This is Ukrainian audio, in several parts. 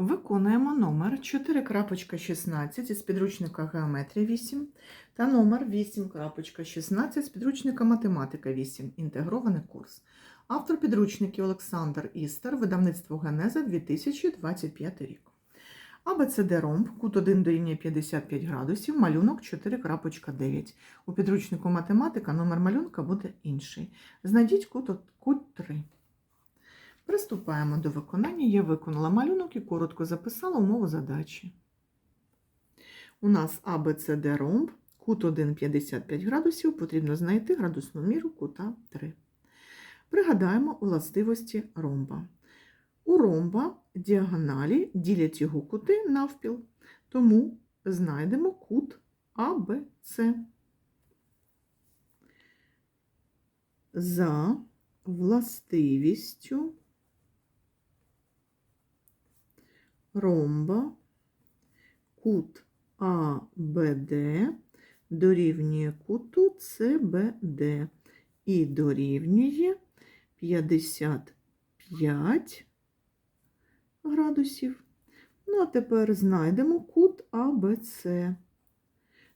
Виконуємо номер 4.16 із підручника Геометрія 8 та номер 8.16 з підручника Математика 8. Інтегрований курс. Автор підручників Олександр Істер, видавництво Генеза 2025 рік. АБЦД ромб, кут 1 дорівнює 55 градусів, малюнок 4.9. У підручнику математика номер малюнка буде інший. Знайдіть кут, кут 3. Приступаємо до виконання. Я виконала малюнок і коротко записала умову задачі. У нас АБЦД ромб, кут 1 55 градусів, потрібно знайти градусну міру кута 3. Пригадаємо властивості ромба. У ромба діагоналі ділять його кути навпіл, тому знайдемо кут АБЦ. За властивістю ромба кут АБД дорівнює куту СБД і дорівнює 55 градусів. Ну, а тепер знайдемо кут АБЦ.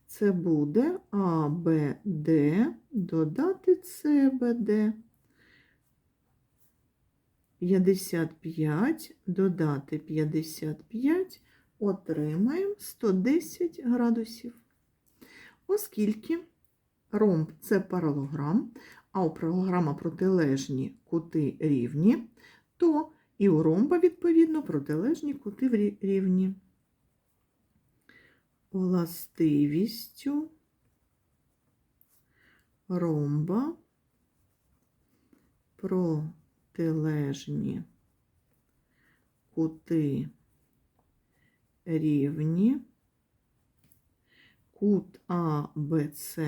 Це буде АБД додати СБД. 55 додати 55 отримаємо 110 градусів. Оскільки ромб це паралограм, а у паралограма протилежні кути рівні, то і у ромба, відповідно, протилежні кути рівні. Властивістю ромба протилежні кути рівні. Кут АБЦ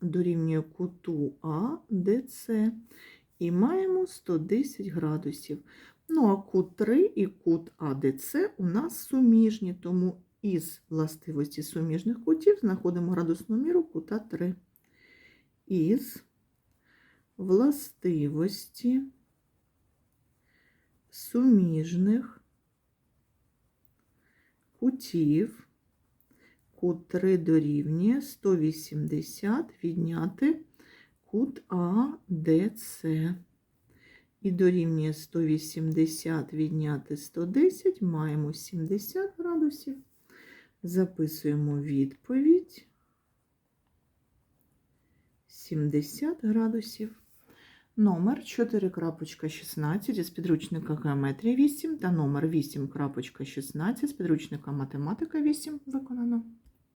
дорівнює куту АДЦ і маємо 110 градусів. Ну, а кут 3 і кут АДЦ у нас суміжні, тому із властивості суміжних кутів знаходимо градусну міру кута 3. Із властивості суміжних кутів кут 3 дорівнює 180 відняти кут АДЦ. І дорівнює 180 відняти 110, маємо 70 градусів. Записуємо відповідь 70 градусів. Номер 4.16 із підручника Геометрія 8 та номер 8.16 з підручника Математика 8 виконано.